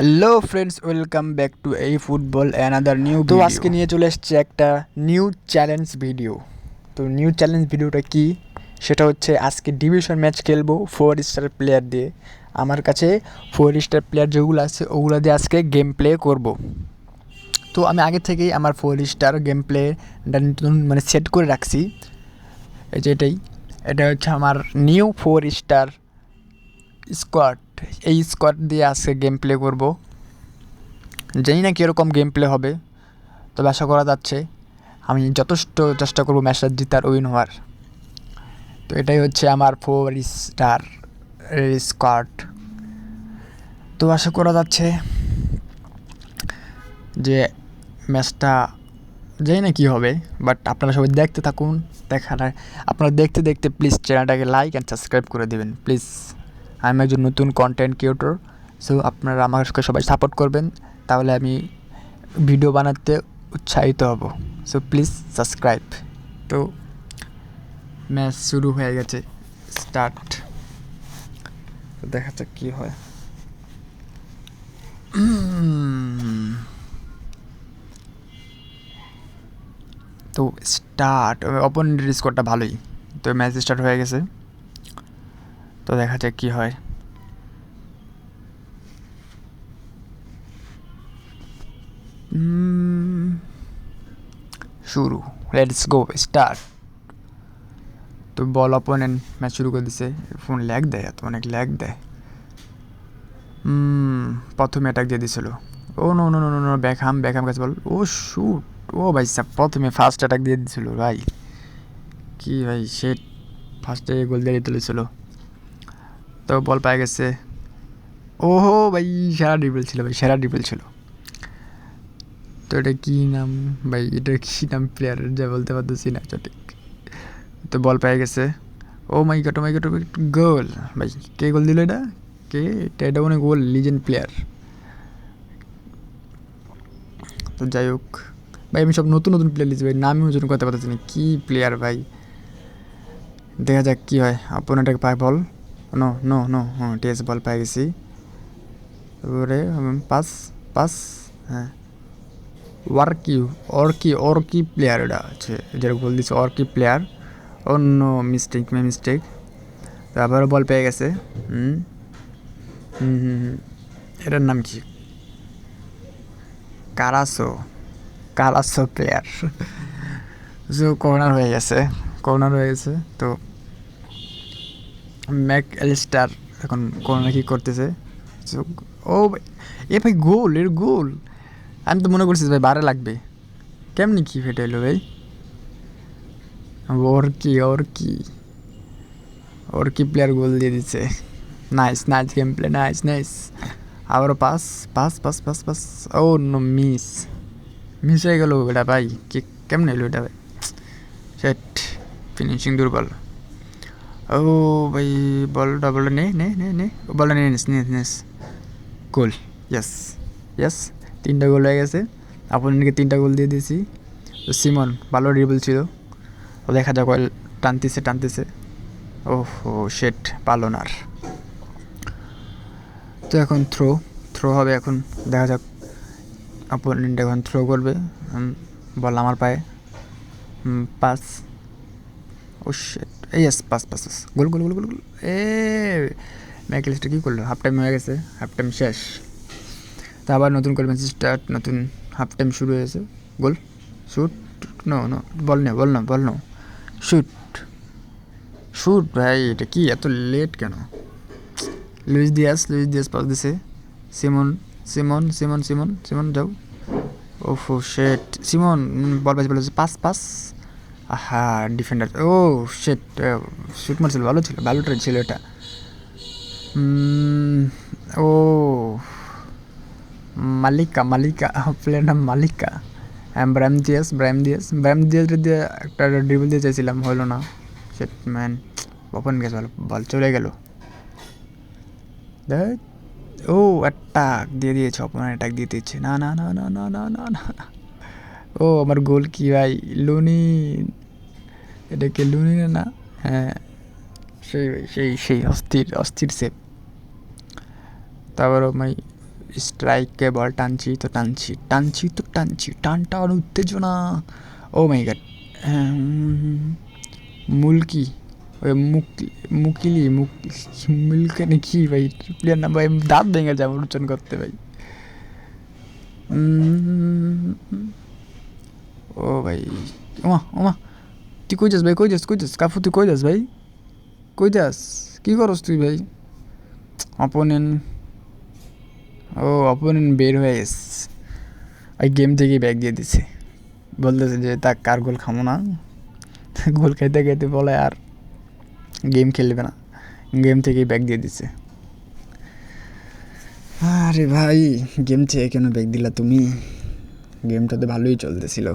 Hello friends welcome back to এই football another new তো আজকে নিয়ে চলে এসছে একটা নিউ চ্যালেঞ্জ ভিডিও তো নিউ চ্যালেঞ্জ ভিডিওটা কি? সেটা হচ্ছে আজকে ডিভিশন ম্যাচ খেলব ফোর স্টার প্লেয়ার দিয়ে। আমার কাছে ফোর স্টার প্লেয়ার যেগুলো আছে ওগুলো দিয়ে আজকে গেম প্লে করব। তো আমি আগে থেকেই আমার ফোর স্টার গেম প্লেটা নতুন মানে সেট করে রাখছি। এই যে এটাই। এটা হচ্ছে আমার নিউ ফোর স্টার স্কোয়াড এই স্কোয়াড দিয়ে আজকে গেম প্লে করব। জানি না কীরকম গেম প্লে হবে, তবে আশা করা যাচ্ছে আমি যথেষ্ট চেষ্টা করব ম্যাচটা জিতার উইন হওয়ার। তো এটাই হচ্ছে আমার ফোর স্টার স্কোয়াড তো আশা করা যাচ্ছে যে ম্যাচটা জানি না কী হবে বাট আপনারা সবাই দেখতে থাকুন, দেখার আপনারা দেখতে দেখতে প্লিজ চ্যানেলটাকে লাইক অ্যান্ড সাবস্ক্রাইব করে দেবেন প্লিজ আমি একজন নতুন কন্টেন্ট ক্রিয়েটর সো আপনারা আমাকে সবাই সাপোর্ট করবেন। তাহলে আমি ভিডিও বানাতে উৎসাহিত হব। সো প্লিজ সাবস্ক্রাইব তো ম্যাচ শুরু হয়ে গেছে। স্টার্ট দেখা যাক কী হয়। তো স্টার্ট অপোনেন্টের স্কোরটা ভালোই। তো ম্যাচ স্টার্ট হয়ে গেছে। তো দেখা যাক কী হয়। শুরু। লেটস গো স্টার্ট তো বল অপোনেন্ট ম্যাচ শুরু করে দিছে। ফোন ল্যাগ দেয়, এত অনেক ল্যাগ দেয়। প্রথমে অ্যাটাক দিয়ে দিছিল। ও no no no no Beckham Beckham কাছে বল। ও শুট ও, ভাই স্যার প্রথমে ফার্স্ট অ্যাটাক দিয়ে দিছিল, ভাই। কি, ভাই সে ফার্স্টে গোল দিয়ে তুলেছিল। তো বল পায়ে গেছে। ওহো ভাই, সেরা ড্রিবল ছিল ভাই, সেরা ড্রিবল ছিল। তো এটা কী নাম? ভাই, এটা কী নাম প্লেয়ারের যা বলতে পারতেছি না, সঠিক। তো বল পেয়ে গেছে। ও my god my god goal. ভাই, কে গোল দিল এটা? কে? এটা এটা মনে গোল লিজেন্ড প্লেয়ার তো যাই হোক, ভাই, আমি সব নতুন নতুন প্লেয়ার লিখছি, ভাই, নামই ওজন করতে পারতেছি না, কী প্লেয়ার ভাই? দেখা যাক কী হয় অপোনেন্টকে পায় বল। নো নো নো হ্যাঁ ঠিক বল পেয়ে গেছি। তারপরে পাস পাস হ্যাঁ। ওয়ার্কি অর্কি অর্কি প্লেয়ার এটা আছে। যেটা গোল দিচ্ছে অর্কি প্লেয়ার। অন্য মিস্টেক, মে মিস্টেক। তারপরে বল পেয়ে গেছে। হুম হুম হুম। এটার নাম কি? Carrasco. Carrasco player. So, corner হয়ে গেছে। কর্নার হয়ে গেছে। তো ম্যাক অ্যালিস্টার এখন কর্নার কি করতেছে। ও এ ভাই গোল, এর গোল। আমি তো মনে করছি ভাই বারে লাগবে। কেমনি কি ফেটে এলো ভাই? ওর কি ওর কি? ওর কি প্লেয়ার গোল দিয়ে দিচ্ছে nice nice game play nice nice আবারও pass pass pass pass pass oh no miss miss হয়ে গেল এটা ভাই। কি, কেমনে এলো এটা ভাই? সেট ফিনিশিং দুর্বল। ও ভাই বলটা বলটা নে নে নে নে। বলটা নে, নিস নিস নিস। গোল ইয়েস ইয়েস তিনটা গোল হয়ে গেছে। আপনাকে তিনটা গোল দিয়ে দিয়েছি। তো সিমন, ভালো ড্রিবল ছিল। ও, দেখা যাক টানতেছে টানতেছে। ও হো শেট পালো না আর। তো এখন থ্রো থ্রো হবে এখন। দেখা যাক অপোনেন্ট এখন থ্রো করবে। বল আমার পায়ে। Pass oh shit yes pass pass pass goal goal goal goal goal. এ ম্যাকেলিস্টা কী করল? হাফ টাইম হয়ে গেছে হাফ টাইম শেষ। তা আবার নতুন করে ম্যাচ স্টার্ট নতুন হাফ টাইম শুরু হয়েছে। Goal. Shoot no no ball নে বল না বল নো শুট শুট ভাই, এটা কি? এত লেট কেন? Luis Diaz Luis Diaz pass দিছে। Simon Simon Simon Simon Simon যাও। ও ফো শেট সিমন বল বাজ বল পাস পাস আহা ডিফেন্ডার ও শেট শুট মারছিল, ভালো ছিল, ভালো ট্রেড ছিল এটা। ও, মালিকা মালিকা প্লেয়ার নাম মালিকা। হ্যাঁ Brahim Diaz Brahim Diaz Brahim Diaz দিয়ে একটা ড্রিবল দিয়ে চাইছিলাম, হলো না। সেট ম্যান ওপেন গেছে ভালো বল চলে গেল। ও অ্যাটাক দিয়ে দিয়েছে অপন অ্যাটাক দিয়ে দিচ্ছে না না না না না না না না ও, আমার গোল কি ভাই? লুনি এটা কি লুনি না হ্যাঁ সেই সেই সেই অস্থির অস্থির সেপ তারপর মাই স্ট্রাইকে বল টানছি, তো টানছি টানছি, তো টানছি। টানটা আর উত্তেজনা। ও মাই গড মুলকি, ওই মুকলি, মুকিলি, মুক, মুলকে নাকি ভাই প্লেয়ার নাম ভাই দাঁত ভেঙে যাব উচ্চারণ করতে ভাই। ও ভাই, ওমা ওমা। তুই কই যাস ভাই কই যাস কই যাস কাফু তুই কই যাস ভাই কই যাস কী করস তুই ভাই অপোনেন্ট ও অপোনেন্ট বের হয়ে গেছে ওই গেম থেকেই ব্যাগ দিয়ে দিছে বলতেছে যে তা কার গোল খামো না গোল খাইতে খাইতে বলে আর গেম খেলবে না গেম থেকেই ব্যাগ দিয়ে দিছে আরে ভাই গেম থেকে কেন ব্যাগ দিলা তুমি গেমটা তো ভালোই চলতেছিল